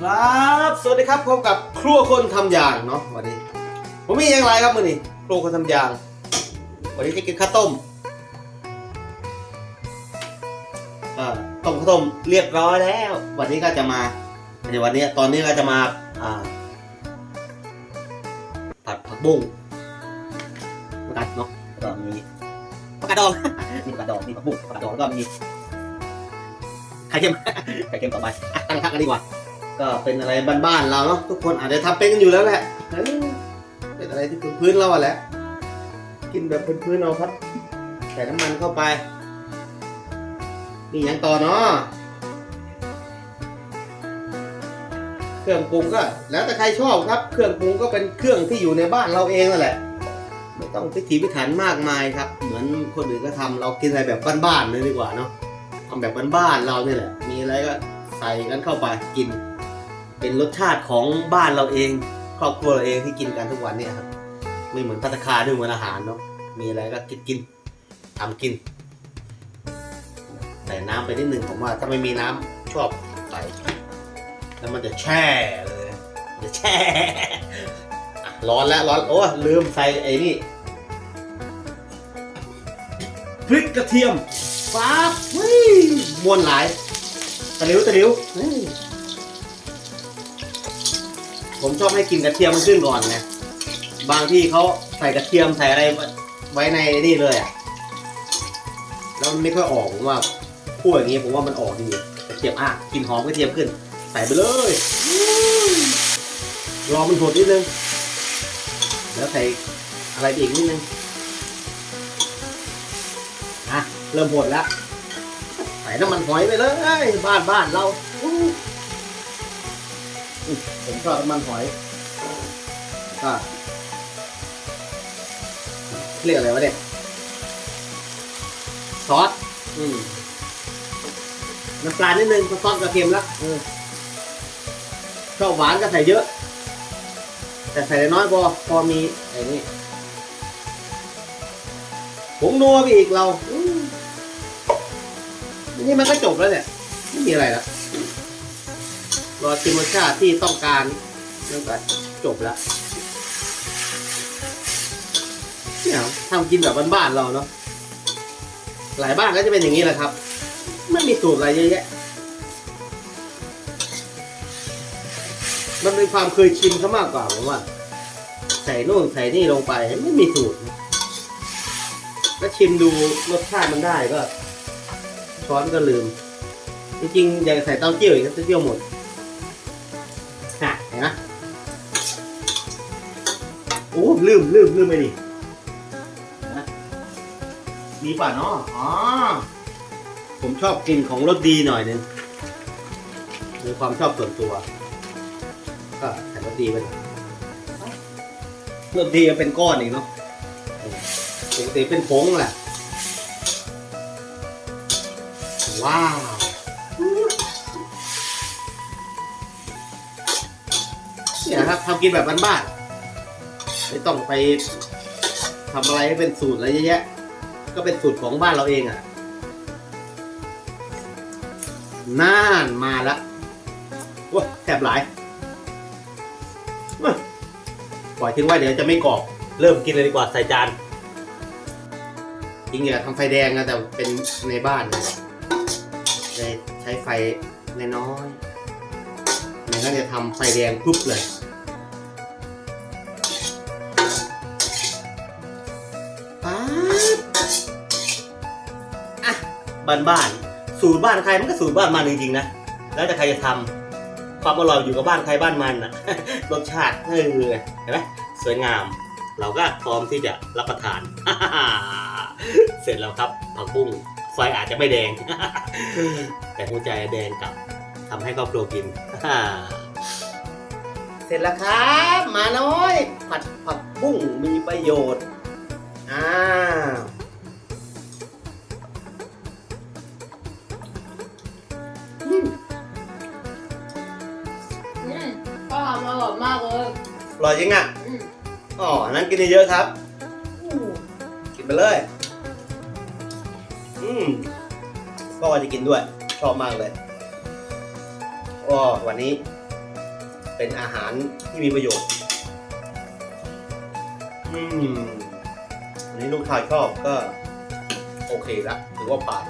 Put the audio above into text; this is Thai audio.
ครับ สวัสดีครับพบกับครัวคนทำยางเนาะวันนี้ ผมมีอย่างไรครับมื่อนี้ครัวคนทำยาง วันนี้จะกินข้าวต้มอ่าต้มข้าวต้มเรียบร้อยแล้ว วันนี้ก็จะมาเดี๋ยววันนี้ตอนนี้ก็จะมาอ่าผัดผักบุ้งผักกาดเนาะแล้วก็มีผักกาดดอง มีผักกาดดองมีผักบุ้งผักกาดดองแล้วก็มีไข่เค็ม ไข่เค็มต่อไปอะตั้งทักกันดีกว่า ก็เป็นอะไรบ้านๆเราเนาะทุกคนอาจจะทำเป็นกันอยู่แล้วแหละเป็นอะไรที่พื้นๆเราอะแหละกินแบบพื้นๆเอาครับใส่น้ำมันเข้าไปนี่ยังต่อเนาะเครื่องปรุงก็ แล้วแต่ใครชอบครับ เครื่องปรุงก็เป็นเครื่องที่อยู่ในบ้านเราเองนั่นแหละ ไม่ต้องพิถีพิถันมากมายครับ เหมือนคนอื่นก็ทำเรากินอะไรแบบบ้านๆเลยดีกว่าเนาะทำแบบบ้านๆเราเนี่ยแหละ มีอะไรก็ใส่กันเข้าไปกิน เป็นรสชาติของบ้านเราเอง ครอบครัวเราเองที่กินกันทุกวันเนี่ยครับ ไม่เหมือนพัตตาคารด้วยเหมือนอาหารเนาะมีอะไรก็กินกินทำกินใส่น้ำไปนิดหนึ่งผมว่าถ้าไม่มีน้ำชอบใส่แล้วมันจะแช่เลยจะแช่ร้อนแล้วร้อนโอ้ลืมใส่ไอ้นี่พริกกระเทียมฟ้าบเฮ้ยมวนหลายตะลิวตะหลิวเฮ้ย ผมชอบให้กินกระเทียมมันขึ้นก่อนไงบางที่เขาใส่กระเทียมใส่อะไรไว้ในนี่เลยอะแล้วมันไม่ค่อยออกผมว่าพูดอย่างนี้ผมว่ามันออกจริงๆกระเทียมอะกลินหอมกระเทียมขึ้น ใส่ไปเลยรอมันหดนิดนึงแล้วใส่อะไรอีกนิดนึงอะเริ่มหดแล้วใส่น้ำมันหอยไปเลยบ้านบ้านเรา ผมชอบน้ำมันหอยก็เรียกอะไรวะเนี่ยซอสอืมน้ำปลานิดนึงเพราะซอสกระเทียมแล้วเออชอบหวานก็ใส่เยอะ แต่ใส่น้อยพอพอมีไอ้นี่ผงนัวไปอีกเราอืมนี่มันก็จบแล้วเนี่ย ไม่มีอะไรแล้ว รอชิมรสชาติที่ต้องการแล้วก็จบแล้วเนี่ยทำกินแบบบ้านๆเราเนาะหลายบ้านก็จะเป็นอย่างนี้แหละครับ ไม่มีสูตรอะไรเยอะแยะ มันเป็นความเคยชินเขามากกว่าผมว่า ใส่นู่นใส่นี่ลงไปไม่มีสูตรก็ชิมดูรสชาติมันได้ก็ ช้อนก็ลืม จริงๆอยากใส่เต้าเจี้ยวอีกเต้าเจี้ยวหมด ฮะโอ้ลืมลืมลืมไปดินะมีป่ะเนาะอ๋อ ผมชอบกินของรสดีหน่อยนึงมีความชอบส่วนตัว ก็ใส่รสดีไปหน่อยรสดีเป็นก้อนอีกเนาะปกติเป็นผงแหละ ว้าว เนี่ยนะครับทำกินแบบบ้านๆไม่ต้องไปทำอะไรให้เป็นสูตรอะไรเยอะแยะก็เป็นสูตรของบ้านเราเองอะน่านมาแล้วว้าแสบหลายปล่อยทิ้งไว้เดี๋ยวจะไม่กรอบ เริ่มกินเลยดีกว่าใส่จานจริงอยากทำไฟแดงนะแต่เป็นในบ้านนะเลยใช้ไฟน้อยๆมันจะทำไฟแดงปุ๊บเลย บ้านๆสูตรบ้านใครมันก็สูตรบ้านมันจริงๆนะแล้วแต่ใครจะทำความอร่อยอยู่กับบ้านใครบ้านมันนะรสชาติเออเห็นไหมสวยงาม เราก็พร้อมที่จะรับประทาน เสร็จแล้วครับผักบุ้งไฟอาจจะไม่แดง แต่หัวใจแดงกลับทำให้ครอบครัวกิน เสร็จแล้วครับ มาน้อย ผัดผักบุ้งมีประโยชน์าวทำอร่อยมากเลยอร่อยจริงอะอืมอ๋ออันนั้นกินเยอะๆครับอืมกินไปเลย อืมก็ว่าจะกินด้วย ชอบมากเลยอ๋อวันนี้ เป็นอาหารที่มีประโยชน์ อืมอันนี้ลูกชายชอบก็ โอเคละ ถือว่าผ่าน